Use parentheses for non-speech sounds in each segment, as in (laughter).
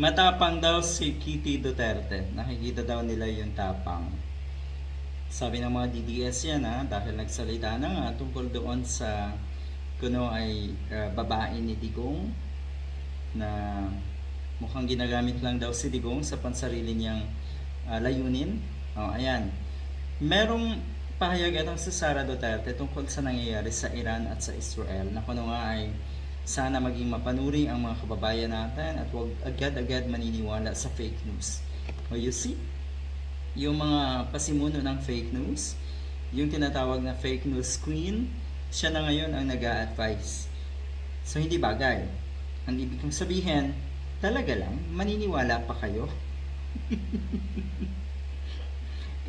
Matapang daw si Kitty Duterte. Nakikita daw nila yung tapang. Sabi ng mga DDS yan ha, dahil nagsalita na nga tungkol doon sa kuno ay uh, babae ni Digong na mukhang ginagamit lang daw si Digong sa pansarili niyang uh, layunin. Oh, ayan. Merong pahayag itong si Sara Duterte tungkol sa nangyayari sa Iran at sa Israel na kuno nga ay sana maging mapanuri ang mga kababayan natin at huwag agad-agad maniniwala sa fake news. O you see, yung mga pasimuno ng fake news, yung tinatawag na fake news queen, siya na ngayon ang nag advise So hindi bagay. Ang ibig kong sabihin, talaga lang, maniniwala pa kayo. (laughs)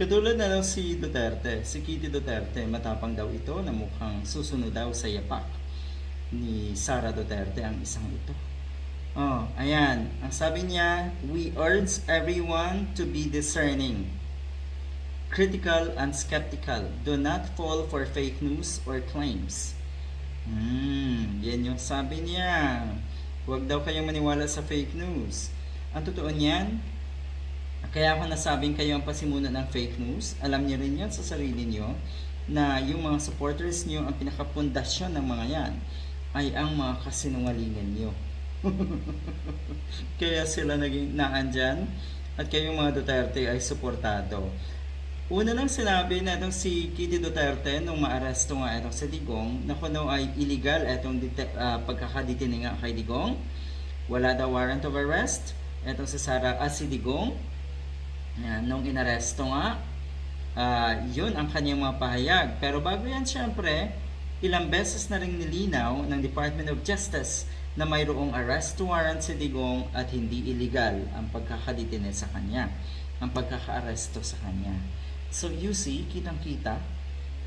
Katulad na daw si Duterte, si Kitty Duterte, matapang daw ito na mukhang susunod daw sa yapak ni Sara Duterte ang isang ito. Oh, ayan. Ang sabi niya, we urge everyone to be discerning, critical and skeptical. Do not fall for fake news or claims. Hmm, yan yung sabi niya. Huwag daw kayong maniwala sa fake news. Ang totoo niyan, kaya ako nasabing kayo ang pasimuno ng fake news. Alam niyo rin yan sa sarili niyo na yung mga supporters niyo ang pinakapundasyon ng mga yan ay ang mga kasinungalingan niyo. (laughs) Kaya sila naging naandyan at kayong mga Duterte ay suportado. Una lang sinabi na itong si Kitty Duterte nung maaresto nga itong si Digong na kuno ay illegal itong dete- uh, pagkakadetine nga kay Digong. Wala daw warrant of arrest. Itong si Sara ah, si Digong. Yan, nung inaresto nga, uh, yun ang kanyang mga pahayag. Pero bago yan syempre, ilang beses na rin nilinaw ng Department of Justice na mayroong arrest warrant si Digong at hindi illegal ang pagkakadetine sa kanya, ang pagkakaaresto sa kanya. So you see, kitang-kita,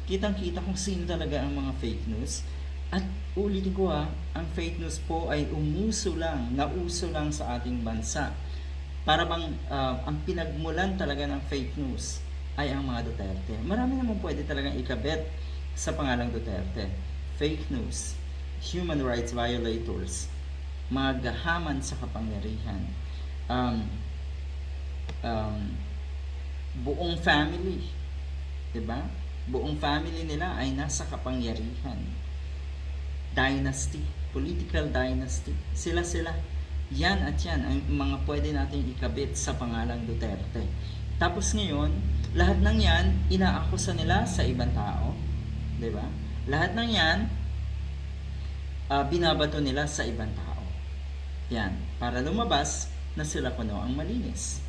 kitang-kita kung sino talaga ang mga fake news. At ulitin ko ha, ang fake news po ay umuso lang, nauso lang sa ating bansa. Para bang uh, ang pinagmulan talaga ng fake news ay ang mga Duterte. Marami naman pwede talagang ikabit sa pangalang Duterte. Fake news, human rights violators, mga gahaman sa kapangyarihan, um, um, buong family, 'di ba? Buong family nila ay nasa kapangyarihan. Dynasty, political dynasty. Sila sila. Yan at yan ang mga pwede nating ikabit sa pangalang Duterte. Tapos ngayon, lahat ng yan inaakusa nila sa ibang tao, 'di ba? Lahat ng yan uh, binabato nila sa ibang tao. Yan, para lumabas na sila kuno ang malinis.